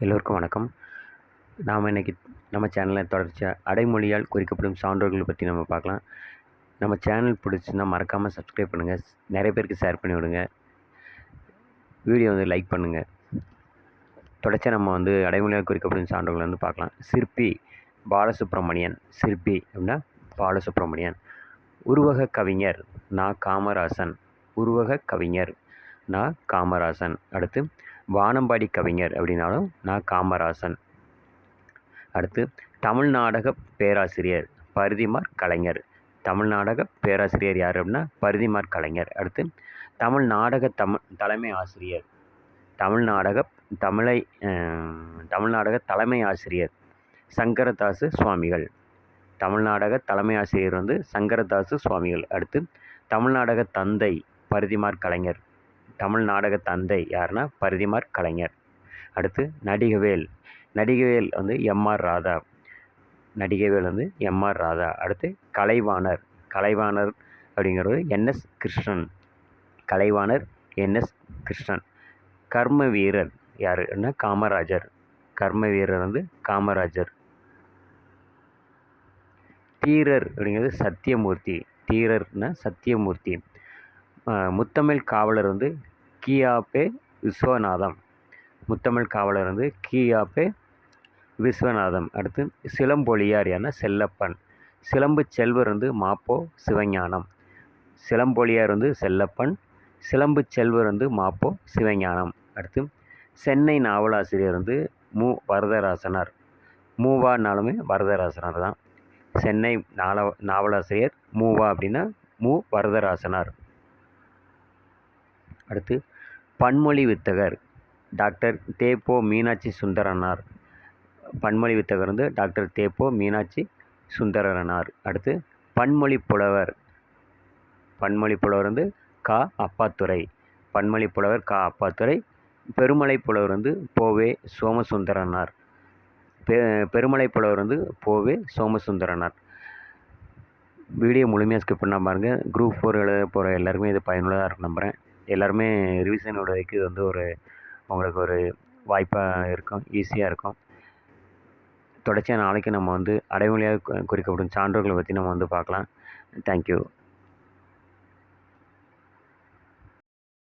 எல்லோருக்கும் வணக்கம். நாம் இன்றைக்கி நம்ம சேனலில் தொடர்ச்சியாக அடைமொழியால் குறிக்கப்படும் சான்றோர்கள் பற்றி நம்ம பார்க்கலாம். நம்ம சேனல் பிடிச்சுன்னா மறக்காமல் சப்ஸ்கிரைப் பண்ணுங்கள் நிறைய பேருக்கு ஷேர் பண்ணி விடுங்க. வீடியோ வந்து லைக் பண்ணுங்கள் தொடர்ச்சியாக நம்ம வந்து அடைமொழியால் குறிக்கப்படும் சான்றோர்கள் வந்து பார்க்கலாம். சிற்பி பாலசுப்ரமணியன். சிற்பி அப்படின்னா பாலசுப்ரமணியன். உருவக கவிஞர் நா. காமராசன். உருவக கவிஞர் நா. காமராசன். அடுத்து வானம்பாடி கவிஞர் அப்படின்னாலும் நான் காமராசன். அடுத்து தமிழ் நாடக பேராசிரியர் பரிதிமார் கலைஞர். தமிழ் நாடக பேராசிரியர் யார் அப்படின்னா பரிதிமார் கலைஞர். அடுத்து தமிழ் நாடக தமிழ் தலைமை ஆசிரியர். தமிழ் நாடக தமிழை தமிழ் நாடக தலைமை ஆசிரியர் சங்கரதாசு சுவாமிகள். தமிழ் நாடக தலைமை ஆசிரியர் வந்து சங்கரதாசு சுவாமிகள். அடுத்து தமிழ் நாடக தந்தை பரிதிமார் கலைஞர். தமிழ் நாடக தந்தை யாருன்னா பரிதிமார் கலைஞர். அடுத்து நடிகவேல். நடிகவேல் வந்து எம்ஆர் ராதா. நடிகவேல் வந்து எம்ஆர் ராதா. அடுத்து கலைவாணர். கலைவாணர் அப்படிங்கிறது என்எஸ் கிருஷ்ணன். கலைவாணர் என்எஸ் கிருஷ்ணன். கர்ம வீரர் யாருன்னா காமராஜர். கர்ம வீரர் வந்து காமராஜர். தீரர் அப்படிங்கிறது சத்தியமூர்த்தி. தீரர்னா சத்தியமூர்த்தி. முத்தமிழ் காவலர் வந்து கியாபே விஸ்வநாதம். முத்தமிழ் காவலர் வந்து கியாபே விஸ்வநாதம். அடுத்து சிலம்பொழியார் என செல்லப்பன். சிலம்பு செல்வர் வந்து மாப்போ சிவஞானம். சிலம்பொழியார் வந்து செல்லப்பன். சிலம்பு செல்வர் வந்து மாப்போ சிவஞானம். அடுத்து சென்னை நாவலாசிரியர் வந்து மு. வரதராசனார். மூவானாலுமே வரதராசனார் தான். சென்னை நாவ நாவலாசிரியர் மூவா அப்படின்னா மு. வரதராசனார். அடுத்து பன்மொழி வித்தகர் டாக்டர் தேப்போ மீனாட்சி சுந்தரனார். பன்மொழி வித்தகர் வந்து டாக்டர் தேப்போ மீனாட்சி சுந்தரனார். அடுத்து பன்மொழி புலவர் பன்மொழி புலவர் வந்து கா அப்பாத்துறை பன்மொழி புலவர் கா அப்பாத்துறை பெருமலை புலவர் வந்து போவே சோமசுந்தரனார். பெ பெருமலை புலவர் வந்து போவே சோமசுந்தரனார். வீடியோ முழுமையாக ஸ்கிப் பண்ணால் பாருங்கள் குரூப் ஃபோர் எழுத போகிற எல்லாருமே இது பயனுள்ளதாக இருக்கும் நம்புகிறேன் எல்லாருமே ரிவிஷனோட இது வந்து ஒரு உங்களுக்கு ஒரு வாய்ப்பாக இருக்கும் ஈஸியாக இருக்கும். தொடர்ச்சியாக நாளைக்கு நம்ம வந்து அடைமொழியாக குறிக்கப்படும் சான்றோர்களை பற்றி நம்ம வந்து பார்க்கலாம். தேங்க்யூ